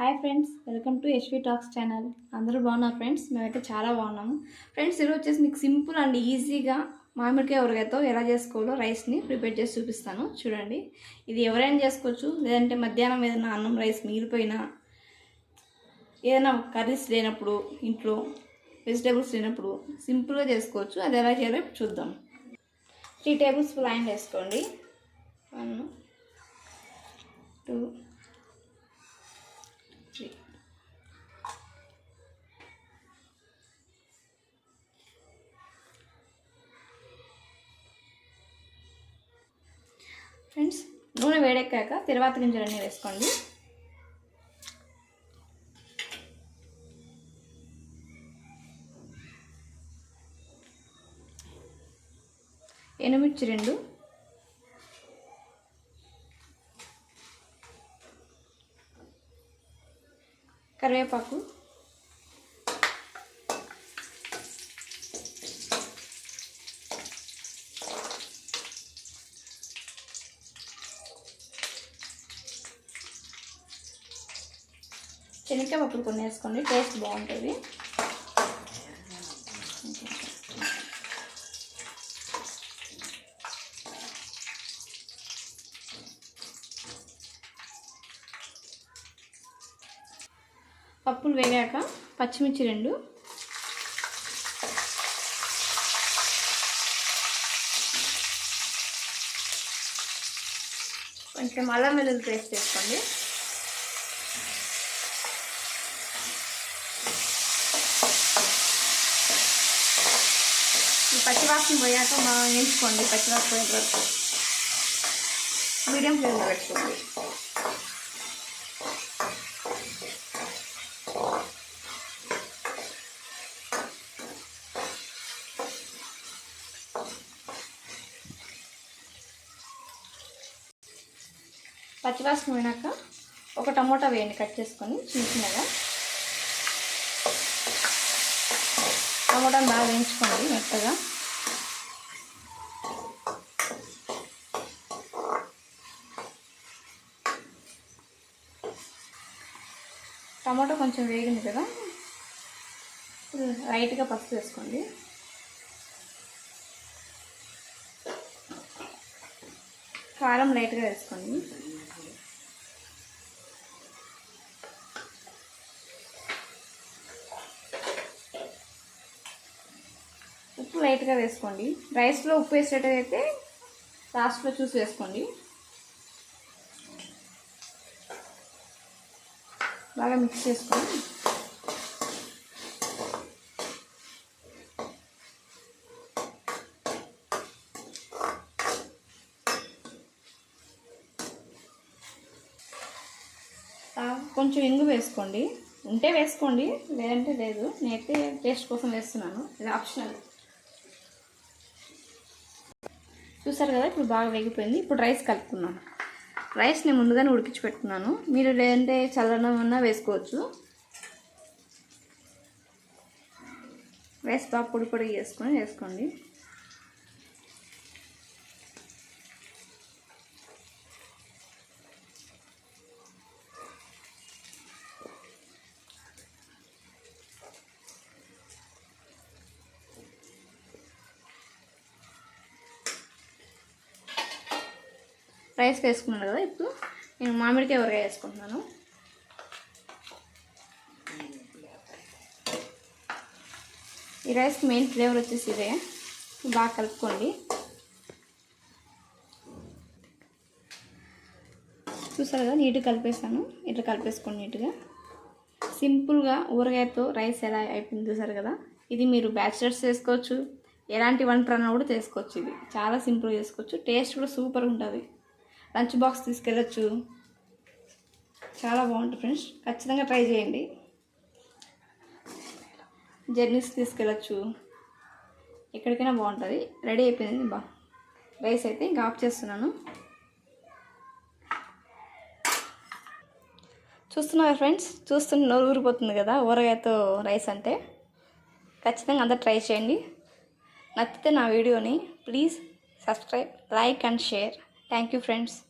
Hi friends welcome to SV talks channel. అందరూ బాగున్నారు friends? మేమైతే చాలా బాగున్నాము. ఫ్రెండ్స్ ఈరోజు వచ్చేసి మీకు సింపుల్ అండ్ ఈజీగా మామిడికాయ ఊరగాయతో ఎలా చేసుకోవాలో రైస్ని ప్రిపేర్ చేసి చూపిస్తాను. చూడండి. ఇది ఎవరైనా చేసుకోవచ్చు. లేదంటే మధ్యాహ్నం ఏదైనా అన్నం రైస్ మిగిలిపోయినా ఏదైనా కర్రీస్ లేనప్పుడు ఇంట్లో వెజిటేబుల్స్ లేనప్పుడు సింపుల్గా చేసుకోవచ్చు. అది ఎలా చేయాలో చూద్దాం. త్రీ టేబుల్ స్పూన్ ఆయిల్ వేసుకోండి. వన్ టూ ఫ్రెండ్స్ నూనె వేడెక్కాక తర్వాత గింజలన్నీ వేసుకోండి. ఎనుమిర్చి రెండు. కరివేపాకు. శనగకాయ పప్పులు కొన్ని వేసుకోండి టేస్ట్ బాగుంటుంది. పప్పులు వేగాక పచ్చిమిర్చి రెండు. కొంచెం అల్లం వెల్లుల్లి పేస్ట్ వేసుకోండి. పచ్చివాసన పోయాక బాగా వేయించుకోండి పచ్చివాసన పోయేంత వరకు. మీడియం ఫ్లేమ్లో పెట్టుకోండి. పచ్చివాసన పోయినాక ఒక టమోటా వేయండి కట్ చేసుకొని చిన్న చిన్నగా. టమోటాను బాగా వేయించుకోండి మెత్తగా. టమాటో కొంచెం వేగింది కదా. ఇప్పుడు లైట్గా పసుపు వేసుకోండి. కారం లైట్గా వేసుకోండి. ఉప్పు లైట్గా వేసుకోండి. రైస్లో ఉప్పు వేసేటైతే లాస్ట్లో చూసి వేసుకోండి. బాగా మిక్స్ చేసుకోండి కొంచెం ఇంగు వేసుకోండి. ఉంటే వేసుకోండి లేదంటే లేదు. నేనైతే టేస్ట్ కోసం వేస్తున్నాను. ఇది ఆప్షనల్. చూసారు కదా ఇప్పుడు బాగా వేగిపోయింది. ఇప్పుడు రైస్ కలుపుకున్నాను రైస్ నేను ముందుగానే ఉడికించి పెట్టుకున్నాను మీరు లేదంటే చల్లనం అన్నా వేసుకోవచ్చు. రైస్ బాగా పొడి పొడి చేసుకొని వేసుకోండి. రైస్ వేసుకున్నాను కదా ఇప్పుడు. నేను మామిడికాయ ఊరగాయ వేసుకుంటున్నాను. ఈ రైస్కి మెయిన్ ఫ్లేవర్ వచ్చేసి ఇదే. బాగా కలుపుకోండి. చూసారు కదా నీట్గా కలిపేసాను ఇట్లా కలిపేసుకోండి నీట్గా. సింపుల్గా ఊరగాయతో రైస్ ఎలా అయిపోయింది చూసారు కదా. ఇది మీరు బ్యాచిలర్స్ చేసుకోవచ్చు. ఎలాంటి వంట అన్నా కూడా చేసుకోవచ్చు ఇది. చాలా సింపుల్గా చేసుకోవచ్చు. టేస్ట్ కూడా సూపర్ ఉంటుంది. లంచ్ బాక్స్ తీసుకెళ్ళచ్చు. చాలా బాగుంటుంది ఫ్రెండ్స్. ఖచ్చితంగా ట్రై చేయండి. జర్నీస్ తీసుకెళ్ళచ్చు. ఎక్కడికైనా బాగుంటుంది. రెడీ అయిపోయింది. బా. రైస్ అయితే ఇంకా ఆఫ్ చేస్తున్నాను. చూస్తున్నారు ఫ్రెండ్స్? చూస్తున్న నోరు ఊరిపోతుంది కదా ఊరగాయతో రైస్ అంటే. ఖచ్చితంగా అందరు ట్రై చేయండి. నచ్చితే నా వీడియోని please subscribe like and share. Thank you friends.